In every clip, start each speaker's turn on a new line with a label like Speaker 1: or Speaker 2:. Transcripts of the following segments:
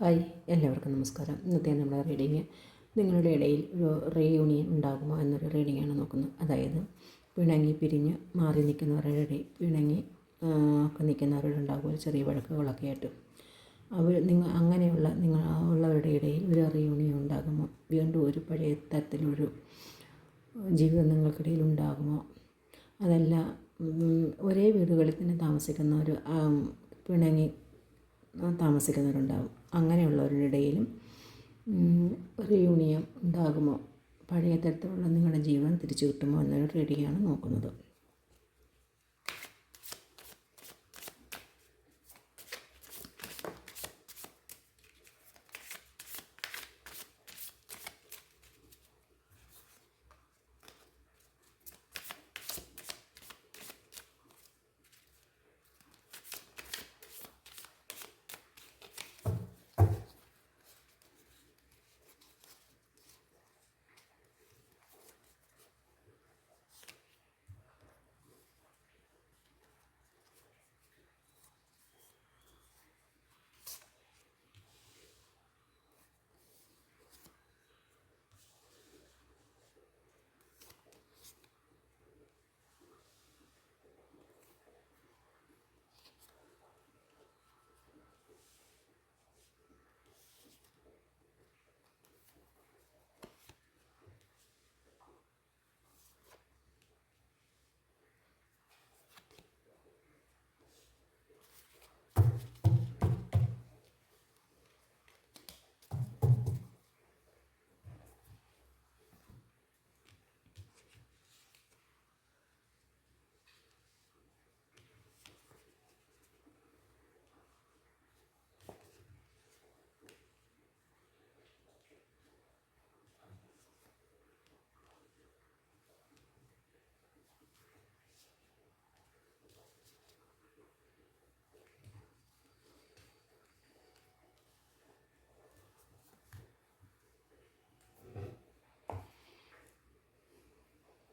Speaker 1: Hi എല്ലാവർക്കും നമസ്കാരം. ഇന്നത്തെ നമ്മുടെ റീഡിങ് നിങ്ങളുടെ ഇടയിൽ ഒരു റീയൂണിയൻ ഉണ്ടാകുമോ എന്നൊരു റീഡിങ്ങാണ് നോക്കുന്നത്. അതായത് പിണങ്ങി പിരിഞ്ഞ് മാറി നിൽക്കുന്നവരുടെ ഇടയിൽ പിണങ്ങി ഒക്കെ നിൽക്കുന്നവരുടെ ഒരു ചെറിയ വഴക്കുകളൊക്കെ ആയിട്ട്. അവർ നിങ്ങൾ അങ്ങനെയുള്ള നിങ്ങൾ ഉള്ളവരുടെ ഇടയിൽ ഒരു റീയൂണിയൻ ഉണ്ടാകുമോ? വീണ്ടും ഒരു പഴയ തരത്തിലൊരു ജീവിതം നിങ്ങൾക്കിടയിൽ ഉണ്ടാകുമോ? അതല്ല ഒരേ വീടുകളിൽ തന്നെ താമസിക്കുന്ന ഒരു പിണങ്ങി താമസിക്കുന്നവരുണ്ടാകും അങ്ങനെയുള്ളവരുടെ ഇടയിലും റിയൂണിയം ഉണ്ടാകുമോ? പഴയ തരത്തിലുള്ള നിങ്ങളുടെ ജീവൻ തിരിച്ചു കിട്ടുമോ എന്നൊരു റെഡിയാണ് നോക്കുന്നത്.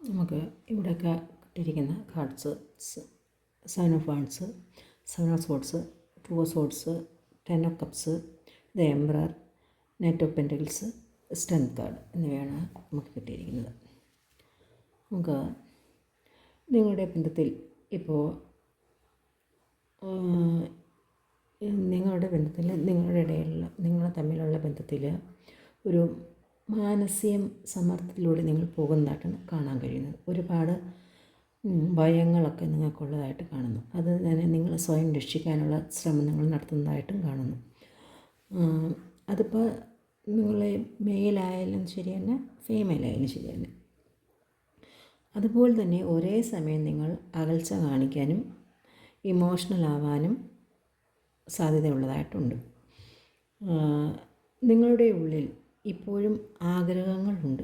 Speaker 1: നമുക്ക് ഇവിടെയൊക്കെ കിട്ടിയിരിക്കുന്ന cards seven of wands seven of swords two of swords ten of cups the emperor knight of pentacles strength card എന്നിവയാണ് നമുക്ക് കിട്ടിയിരിക്കുന്നത്. നമുക്ക് നിങ്ങളുടെ ബന്ധത്തിൽ ഇപ്പോൾ നിങ്ങളുടെ ബന്ധത്തിൽ നിങ്ങളുടെ ഇടയിലുള്ള നിങ്ങൾ തമ്മിലുള്ള ബന്ധത്തിൽ ഒരു മാനസികം സമ്മർദ്ദത്തിലൂടെ നിങ്ങൾ പോകുന്നതായിട്ടാണ് കാണാൻ കഴിയുന്നത്. ഒരുപാട് ഭയങ്ങളൊക്കെ നിങ്ങൾക്കുള്ളതായിട്ട് കാണുന്നു. അത് തന്നെ നിങ്ങൾ സ്വയം രക്ഷിക്കാനുള്ള ശ്രമങ്ങൾ നിങ്ങൾ നടത്തുന്നതായിട്ടും കാണുന്നു. അതിപ്പോൾ നിങ്ങളെ മെയിലായാലും ശരി തന്നെ ഫീമെയിലായാലും ശരി തന്നെ. അതുപോലെ തന്നെ ഒരേ സമയം നിങ്ങൾ അകൽച്ച കാണിക്കാനും ഇമോഷണൽ ആവാനും സാധ്യതയുള്ളതായിട്ടുണ്ട്. നിങ്ങളുടെ ഉള്ളിൽ ഇപ്പോഴും ആഗ്രഹങ്ങളുണ്ട്.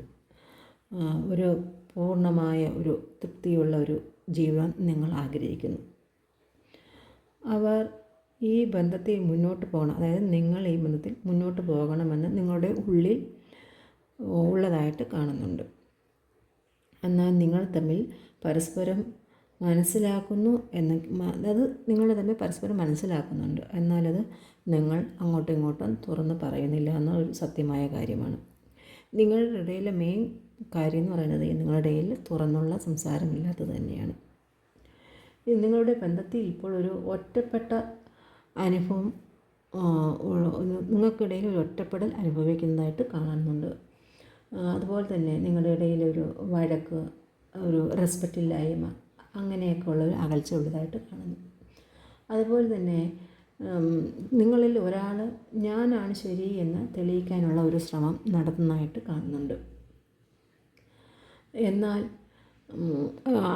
Speaker 1: ഒരു പൂർണമായ ഒരു തൃപ്തിയുള്ള ഒരു ജീവൻ നിങ്ങൾ ആഗ്രഹിക്കുന്നു. അവർ ഈ ബന്ധത്തിൽ മുന്നോട്ട് പോകണം. അതായത് നിങ്ങൾ ഈ ബന്ധത്തിൽ മുന്നോട്ട് പോകണമെന്ന് നിങ്ങളുടെ ഉള്ളിൽ ഉള്ളതായിട്ട് കാണുന്നുണ്ട്. എന്നാൽ നിങ്ങൾ തമ്മിൽ പരസ്പരം മനസ്സിലാക്കുന്നു എന്ന് അത് നിങ്ങൾ തമ്മിൽ പരസ്പരം മനസ്സിലാക്കുന്നുണ്ട്. എന്നാലത് നിങ്ങൾ അങ്ങോട്ടും ഇങ്ങോട്ടും തുറന്ന് പറയുന്നില്ല എന്ന ഒരു സത്യമായ കാര്യമാണ്. നിങ്ങളുടെ ഇടയിലെ മെയിൻ കാര്യം എന്ന് പറയുന്നത് നിങ്ങളുടെ ഇടയിൽ തുറന്നുള്ള സംസാരമില്ലാത്തത് തന്നെയാണ്. നിങ്ങളുടെ ബന്ധത്തിൽ ഇപ്പോൾ ഒരു ഒറ്റപ്പെട്ട അനുഭവം നിങ്ങൾക്കിടയിൽ ഒരു ഒറ്റപ്പെടൽ അനുഭവിക്കുന്നതായിട്ട് കാണുന്നുണ്ട്. അതുപോലെ തന്നെ നിങ്ങളുടെ ഇടയിൽ ഒരു വഴക്ക് ഒരു റെസ്പെക്റ്റ് ഇല്ലായ്മ അങ്ങനെയൊക്കെ ഉള്ള ഒരു അകൽച്ച ഉള്ളതായിട്ട് കാണുന്നു. അതുപോലെ തന്നെ നിങ്ങളിൽ ഒരാൾ ഞാനാണ് ശരി എന്ന് തെളിയിക്കാനുള്ള ഒരു ശ്രമം നടത്തുന്നതായിട്ട് കാണുന്നുണ്ട്. എന്നാൽ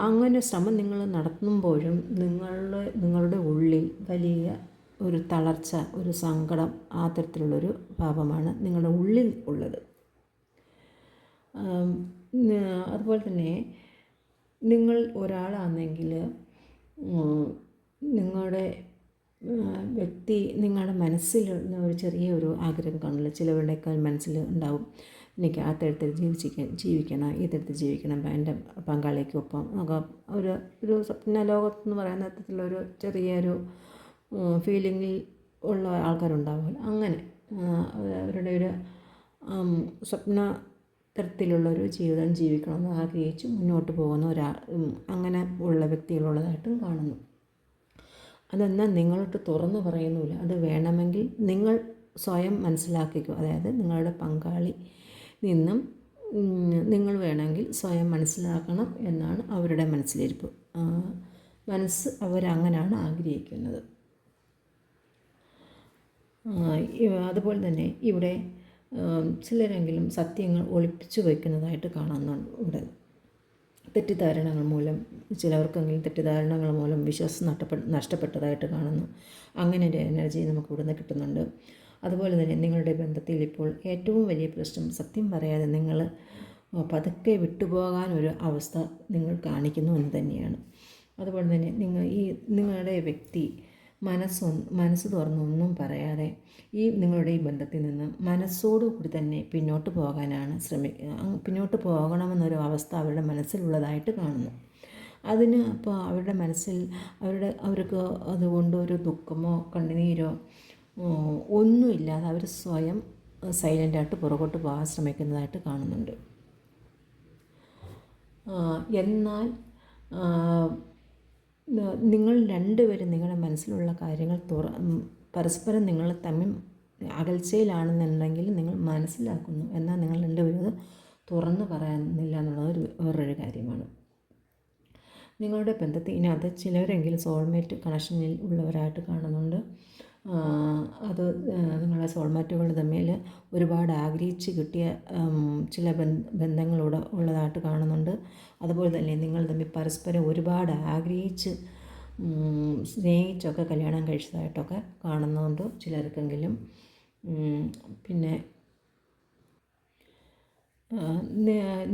Speaker 1: അങ്ങനെ ശ്രമം നിങ്ങൾ നടത്തുമ്പോഴും നിങ്ങളുടെ നിങ്ങളുടെ ഉള്ളിൽ വലിയ ഒരു തളർച്ച ഒരു സങ്കടം ആ തരത്തിലുള്ളൊരു ഭാവമാണ് നിങ്ങളുടെ ഉള്ളിൽ ഉള്ളത്. അതുപോലെ തന്നെ നിങ്ങൾ ഒരാളാണെങ്കിൽ നിങ്ങളുടെ വ്യക്തി നിങ്ങളുടെ മനസ്സിൽ ഒരു ചെറിയ ഒരു ആഗ്രഹം കാണില്ല ചിലവരുടെയൊക്കെ മനസ്സിൽ ഉണ്ടാവും. എനിക്ക് ആ തരത്തിൽ ജീവിച്ചിരിക്കാൻ ജീവിക്കണം ഈ തരത്തിൽ ജീവിക്കണം എന്റെ പങ്കാളിക്കൊപ്പം ഒക്കെ ഒരു ഒരു സ്വപ്ന ലോകത്തെന്ന് പറയുന്ന തരത്തിലൊരു ചെറിയൊരു ഫീലിങ്ങിൽ ഉള്ള ആൾക്കാരുണ്ടാവുമല്ലോ. അങ്ങനെ അവരുടെ ഒരു സ്വപ്ന തരത്തിലുള്ളൊരു ജീവിതം ജീവിക്കണമെന്ന് ആഗ്രഹിച്ച് മുന്നോട്ട് പോകുന്ന ഒരാ അങ്ങനെ ഉള്ള വ്യക്തികളുള്ളതായിട്ടും കാണുന്നു. അതെന്നാൽ നിങ്ങളോട്ട് തുറന്നു പറയുന്നില്ല അത് വേണമെങ്കിൽ നിങ്ങൾ സ്വയം മനസ്സിലാക്കിക്കോ. അതായത് നിങ്ങളുടെ പങ്കാളി നിന്നും നിങ്ങൾ വേണമെങ്കിൽ സ്വയം മനസ്സിലാക്കണം എന്നാണ് അവരുടെ മനസ്സിലിരിപ്പ്. മനസ്സ് അവരങ്ങനെയാണ് ആഗ്രഹിക്കുന്നത്. അതുപോലെ തന്നെ ഇവിടെ ചിലരെങ്കിലും സത്യങ്ങൾ ഒളിപ്പിച്ചു വയ്ക്കുന്നതായിട്ട് കാണുന്നുണ്ട്. തെറ്റിദ്ധാരണകൾ മൂലം ചിലവർക്കെങ്കിലും തെറ്റിദ്ധാരണകൾ മൂലം വിശ്വാസം നഷ്ടപ്പെ നഷ്ടപ്പെട്ടതായിട്ട് കാണുന്നു. അങ്ങനെ ഒരു എനർജി നമുക്ക് ഇവിടുന്ന് കിട്ടുന്നുണ്ട്. അതുപോലെ തന്നെ നിങ്ങളുടെ ബന്ധത്തിൽ ഇപ്പോൾ ഏറ്റവും വലിയ പ്രശ്നം സത്യം പറയാതെ നിങ്ങൾ പതുക്കെ വിട്ടുപോകാൻ ഒരു അവസ്ഥ നിങ്ങൾ കാണിക്കുന്നു എന്ന് തന്നെയാണ്. അതുപോലെ തന്നെ നിങ്ങൾ ഈ നിങ്ങളുടെ വ്യക്തി മനസ്സൊ മനസ്സ് തുറന്നൊന്നും പറയാതെ ഈ നിങ്ങളുടെ ഈ ബന്ധത്തിൽ നിന്ന് മനസ്സോടുകൂടി തന്നെ പിന്നോട്ട് പോകാനാണ് ശ്രമിക്കുക പിന്നോട്ട് പോകണമെന്നൊരു അവസ്ഥ അവരുടെ മനസ്സിലുള്ളതായിട്ട് കാണുന്നു. അതിന് അപ്പോൾ അവരുടെ മനസ്സിൽ അവരുടെ അവർക്ക് അതുകൊണ്ട് ഒരു ദുഃഖമോ കണ്ണുനീരോ ഒന്നുമില്ലാതെ അവർ സ്വയം സൈലന്റായിട്ട് പുറകോട്ട് പോകാൻ ശ്രമിക്കുന്നതായിട്ട് കാണുന്നുണ്ട്. എന്നാൽ നിങ്ങൾ രണ്ടുപേരും നിങ്ങളുടെ മനസ്സിലുള്ള കാര്യങ്ങൾ തുറ പരസ്പരം നിങ്ങൾ തമ്മിൽ അകൽച്ചയിലാണെന്നുണ്ടെങ്കിൽ നിങ്ങൾ മനസ്സിലാക്കുന്നു. എന്നാൽ നിങ്ങൾ രണ്ടുപേരും അത് തുറന്നു പറയാനില്ല എന്നുള്ളത് ഒരു വേറൊരു കാര്യമാണ്. നിങ്ങളുടെ ബന്ധത്തിൽ ഇതിനകത്ത് ചിലരെങ്കിലും സോൾമേറ്റ് കണക്ഷനിൽ ഉള്ളവരായിട്ട് കാണുന്നുണ്ട്. അത് നിങ്ങളെ സോൾമേറ്റുകൾ തമ്മിൽ ഒരുപാട് ആഗ്രഹിച്ച് കിട്ടിയ ചില ബന്ധങ്ങളൂടെ ഉള്ളതായിട്ട് കാണുന്നുണ്ട്. അതുപോലെ തന്നെ നിങ്ങൾ തമ്മിൽ പരസ്പരം ഒരുപാട് ആഗ്രഹിച്ച് സ്നേഹിച്ചൊക്കെ കല്യാണം കഴിച്ചതായിട്ടൊക്കെ കാണുന്നുണ്ട് ചിലർക്കെങ്കിലും. പിന്നെ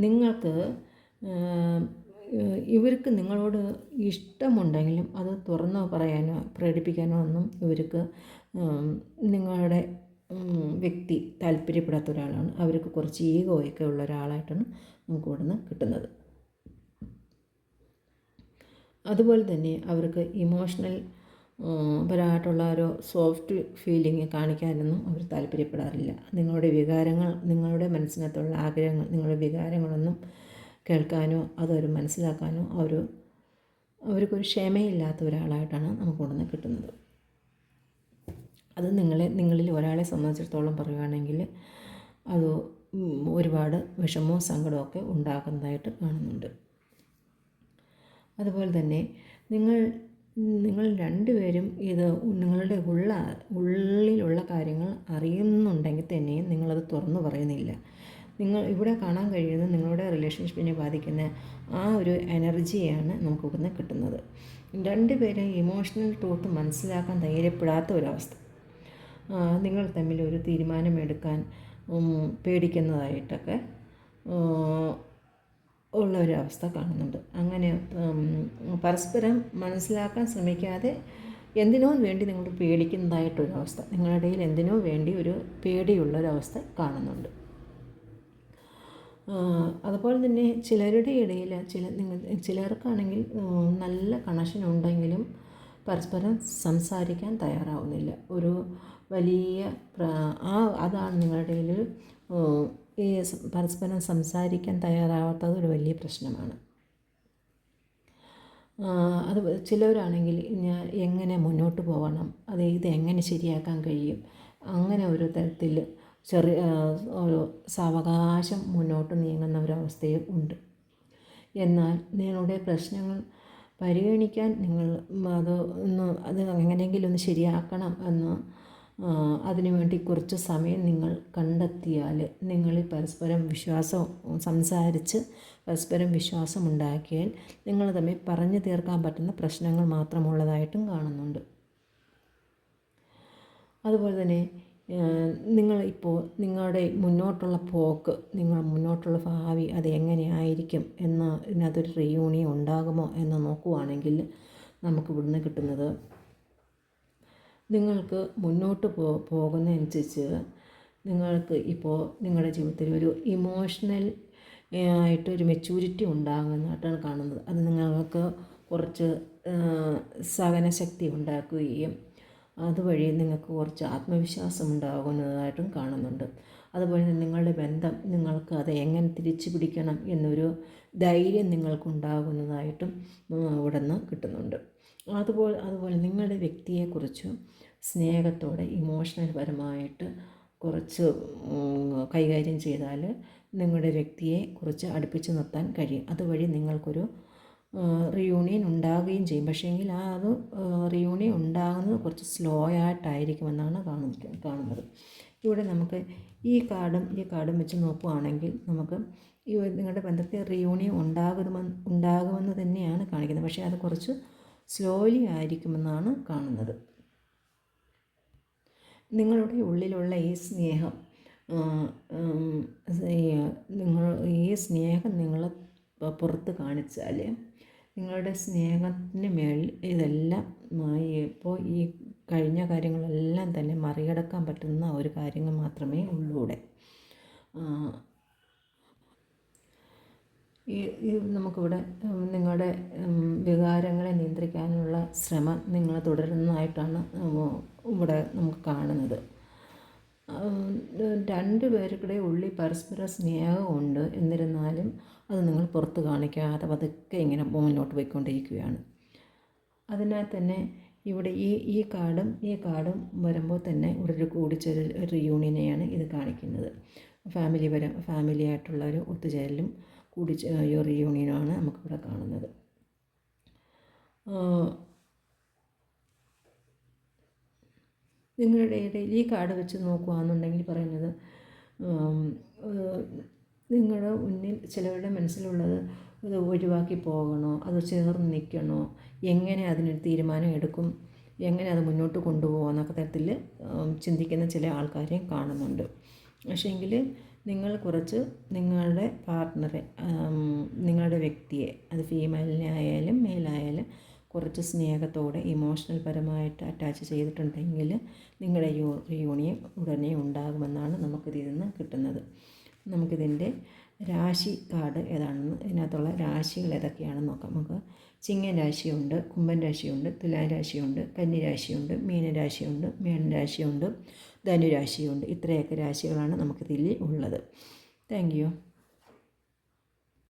Speaker 1: നിങ്ങൾക്ക് ഇവർക്ക് നിങ്ങളോട് ഇഷ്ടമുണ്ടെങ്കിലും അത് തുറന്ന് പറയാനോ പ്രകടിപ്പിക്കാനോ ഒന്നും ഇവർക്ക് നിങ്ങളുടെ വ്യക്തി താല്പര്യപ്പെടാത്ത ഒരാളാണ്. അവർക്ക് കുറച്ച് ഈഗോയൊക്കെ ഉള്ള ഒരാളായിട്ടാണ് നമുക്ക് ഇവിടുന്ന് കിട്ടുന്നത്. അതുപോലെ തന്നെ അവർക്ക് ഇമോഷണൽ പരമായിട്ടുള്ള ഒരു സോഫ്റ്റ് ഫീലിംഗ് കാണിക്കാനൊന്നും അവർ താല്പര്യപ്പെടാറില്ല. നിങ്ങളുടെ വികാരങ്ങൾ നിങ്ങളുടെ മനസ്സിനകത്തുള്ള ആഗ്രഹങ്ങൾ നിങ്ങളുടെ വികാരങ്ങളൊന്നും കേൾക്കാനോ അതൊരു മനസ്സിലാക്കാനോ അവർ അവർക്കൊരു ക്ഷമയില്ലാത്ത ഒരാളായിട്ടാണ് നമുക്ക് ഉടനെ കിട്ടുന്നത്. അത് നിങ്ങളെ നിങ്ങളിൽ ഒരാളെ സംബന്ധിച്ചിടത്തോളം പറയുകയാണെങ്കിൽ അത് ഒരുപാട് വിഷമവും സങ്കടമൊക്കെ ഉണ്ടാക്കുന്നതായിട്ട് കാണുന്നുണ്ട്. അതുപോലെ തന്നെ നിങ്ങൾ നിങ്ങൾ രണ്ടുപേരും ഇത് നിങ്ങളുടെ ഉള്ള ഉള്ളിലുള്ള കാര്യങ്ങൾ അറിയുന്നുണ്ടെങ്കിൽ തന്നെയും നിങ്ങളത് തുറന്നു പറയുന്നില്ല. നിങ്ങൾ ഇവിടെ കാണാൻ കഴിയുന്നത് നിങ്ങളുടെ റിലേഷൻഷിപ്പിനെ ബാധിക്കുന്ന ആ ഒരു എനർജിയാണ് നമുക്ക് ഇവിടുന്ന് കിട്ടുന്നത്. രണ്ടുപേരും ഇമോഷണൽ ട്രൂത്ത് മനസ്സിലാക്കാൻ ധൈര്യപ്പെടാത്ത ഒരവസ്ഥ. നിങ്ങൾ തമ്മിൽ ഒരു തീരുമാനമെടുക്കാൻ പേടിക്കുന്നതായിട്ടൊക്കെ ഉള്ള ഒരു അവസ്ഥ കാണുന്നുണ്ട്. അങ്ങനെ പരസ്പരം മനസ്സിലാക്കാൻ ശ്രമിക്കാതെ എന്തിനോ വേണ്ടി നിങ്ങൾ പേടിക്കുന്നതായിട്ടൊരവസ്ഥ. നിങ്ങളുടെ ഇടയിൽ എന്തിനോ വേണ്ടി ഒരു പേടിയുള്ളൊരവസ്ഥ കാണുന്നുണ്ട്. അതുപോലെ തന്നെ ചിലരുടെ ഇടയിൽ ചില നിങ്ങൾ ചിലർക്കാണെങ്കിൽ നല്ല കണക്ഷൻ ഉണ്ടെങ്കിലും പരസ്പരം സംസാരിക്കാൻ തയ്യാറാവുന്നില്ല. ഒരു വലിയ ആ അതാണ് നിങ്ങളുടെ ഇടയിൽ ഈ പരസ്പരം സംസാരിക്കാൻ തയ്യാറാവാത്തത് ഒരു വലിയ പ്രശ്നമാണ്. അത് ചിലവരാണെങ്കിൽ ഞാൻ എങ്ങനെ മുന്നോട്ട് പോകണം അത് ഇത് എങ്ങനെ ശരിയാക്കാൻ കഴിയും അങ്ങനെ ഒരു തരത്തിൽ ചെറിയ ഒരു സാവകാശം മുന്നോട്ട് നീങ്ങുന്ന ഒരവസ്ഥയും ഉണ്ട്. എന്നാൽ നിങ്ങളുടെ പ്രശ്നങ്ങൾ പരിഗണിക്കാൻ നിങ്ങൾ അത് ഒന്ന് അത് എങ്ങനെയെങ്കിലും ഒന്ന് ശരിയാക്കണം എന്ന് അതിനുവേണ്ടി കുറച്ച് സമയം നിങ്ങൾ കണ്ടെത്തിയാൽ നിങ്ങൾ പരസ്പരം വിശ്വാസം സംസാരിച്ച് പരസ്പരം വിശ്വാസം ഉണ്ടാക്കിയാൽ നിങ്ങൾ തമ്മിൽ പറഞ്ഞു തീർക്കാൻ പറ്റുന്ന പ്രശ്നങ്ങൾ മാത്രമുള്ളതായിട്ടും കാണുന്നുണ്ട്. അതുപോലെ തന്നെ നിങ്ങൾ ഇപ്പോൾ നിങ്ങളുടെ മുന്നോട്ടുള്ള പോക്ക് നിങ്ങൾ മുന്നോട്ടുള്ള ഭാവി അത് എങ്ങനെയായിരിക്കും എന്ന് ഇതിനകത്തൊരു റീയൂണിയൻ ഉണ്ടാകുമോ എന്ന് നോക്കുവാണെങ്കിൽ നമുക്ക് ഇവിടുന്ന് കിട്ടുന്നത് നിങ്ങൾക്ക് മുന്നോട്ട് പോ പോകുന്നതനുസരിച്ച് നിങ്ങൾക്ക് ഇപ്പോൾ നിങ്ങളുടെ ജീവിതത്തിൽ ഒരു ഇമോഷണൽ ആയിട്ട് ഒരു മെച്യൂരിറ്റി ഉണ്ടാകുന്നതായിട്ടാണ് കാണുന്നത്. അത് നിങ്ങൾക്ക് കുറച്ച് സഹനശക്തി ഉണ്ടാക്കുകയും അതുവഴി നിങ്ങൾക്ക് കുറച്ച് ആത്മവിശ്വാസം ഉണ്ടാകുന്നതായിട്ടും കാണുന്നുണ്ട്. അതുപോലെ തന്നെ നിങ്ങളുടെ ബന്ധം നിങ്ങൾക്ക് അത് എങ്ങനെ തിരിച്ചു പിടിക്കണം എന്നൊരു ധൈര്യം നിങ്ങൾക്കുണ്ടാകുന്നതായിട്ടും ഇവിടെ നിന്ന് കിട്ടുന്നുണ്ട്. അതുപോലെ അതുപോലെ നിങ്ങളുടെ വ്യക്തിയെക്കുറിച്ച് സ്നേഹത്തോടെ ഇമോഷണൽ പരമായിട്ട് കുറച്ച് കൈകാര്യം ചെയ്താൽ നിങ്ങളുടെ വ്യക്തിയെ കുറിച്ച് അടുപ്പിച്ച് നിർത്താൻ കഴിയും. അതുവഴി നിങ്ങൾക്കൊരു റിയൂണിയൻ ഉണ്ടാവുകയും ചെയ്യും. പക്ഷേങ്കിൽ ആ അത് റിയൂണിയൻ ഉണ്ടാകുന്നത് കുറച്ച് സ്ലോ ആയിട്ടായിരിക്കുമെന്നാണ് കാണുന്നത് കാണുന്നത്. ഇവിടെ നമുക്ക് ഈ കാർഡും ഈ കാർഡും വെച്ച് നോക്കുകയാണെങ്കിൽ നമുക്ക് ഈ നിങ്ങളുടെ ബന്ധത്തിൽ റിയൂണിയൻ ഉണ്ടാകുമെന്ന് ഉണ്ടാകുമെന്ന് തന്നെയാണ് കാണിക്കുന്നത്. പക്ഷേ അത് കുറച്ച് സ്ലോലി ആയിരിക്കുമെന്നാണ് കാണുന്നത്. നിങ്ങളുടെ ഉള്ളിലുള്ള ഈ സ്നേഹം നിങ്ങൾ ഈ സ്നേഹം നിങ്ങൾ പുറത്ത് കാണിച്ചാൽ നിങ്ങളുടെ സ്നേഹത്തിന് മേളിൽ ഇതെല്ലാം ഇപ്പോൾ ഈ കഴിഞ്ഞ കാര്യങ്ങളെല്ലാം തന്നെ മറികടക്കാൻ പറ്റുന്ന ഒരു കാര്യങ്ങൾ മാത്രമേ ഉള്ളൂ ഇവിടെ ഈ നമുക്കിവിടെ നിങ്ങളുടെ വികാരങ്ങളെ നിയന്ത്രിക്കാനുള്ള ശ്രമം നിങ്ങൾ തുടരുന്നതായിട്ടാണ് ഇവിടെ നമുക്ക് കാണുന്നത്. രണ്ട് പേർക്കിടെ ഉള്ളിൽ പരസ്പര സ്നേഹമുണ്ട് എന്നിരുന്നാലും അത് നിങ്ങൾ പുറത്ത് കാണിക്കാതെ പതുക്കെ ഇങ്ങനെ മുന്നോട്ട് പോയിക്കൊണ്ടിരിക്കുകയാണ്. അതിനാൽ തന്നെ ഇവിടെ ഈ ഈ കാർഡും ഈ കാർഡും വരുമ്പോൾ തന്നെ ഇവിടെ ഒരു കൂടിച്ചേരൽ ഒരു യൂണിയനെയാണ് ഇത് കാണിക്കുന്നത്. ഫാമിലി പര ഫാമിലി ആയിട്ടുള്ള ഒരു ഒത്തുചേരലും കൂടി ഒരു യൂണിയനുമാണ് നമുക്കിവിടെ കാണുന്നത്. നിങ്ങളുടെ ഇടയിൽ ഈ കാർഡ് വെച്ച് നോക്കുകയാണെന്നുണ്ടെങ്കിൽ പറയുന്നത് നിങ്ങളുടെ മുന്നിൽ ചിലവരുടെ മനസ്സിലുള്ളത് അത് ഒഴിവാക്കി പോകണോ? അത് ചേർന്ന് നിൽക്കണോ? എങ്ങനെ അതിനൊരു തീരുമാനം എടുക്കും? എങ്ങനെ അത് മുന്നോട്ട് കൊണ്ടുപോകാം എന്നൊക്കെ തരത്തിൽ ചിന്തിക്കുന്ന ചില ആൾക്കാരെയും കാണുന്നുണ്ട്. പക്ഷേങ്കിൽ നിങ്ങൾ കുറച്ച് നിങ്ങളുടെ പാർട്ട്ണറെ നിങ്ങളുടെ വ്യക്തിയെ അത് ഫീമെയിലിനെ ആയാലും മെയിലായാലും കുറച്ച് സ്നേഹത്തോടെ ഇമോഷണൽ പരമായിട്ട് അറ്റാച്ച് ചെയ്തിട്ടുണ്ടെങ്കിൽ നിങ്ങളുടെ യൂണിയൻ ഉടനെ ഉണ്ടാകുമെന്നാണ് നമുക്കിതിൽ നിന്ന് കിട്ടുന്നത്. നമുക്കിതിന്റെ രാശി കാർഡ് ഏതാണെന്ന് ഇതിനകത്തുള്ള രാശികൾ ഏതൊക്കെയാണെന്ന് നോക്കാം. നമുക്ക് ചിങ്ങൻ രാശിയുണ്ട് കുംഭൻ രാശിയുണ്ട് തുലാൻ രാശിയുണ്ട് കന്നി രാശിയുണ്ട് മീനരാശിയുണ്ട് മേനരാശിയുണ്ട് ധനുരാശിയുണ്ട് ഇത്രയൊക്കെ രാശികളാണ് നമുക്കിതിൽ ഉള്ളത്. Thank you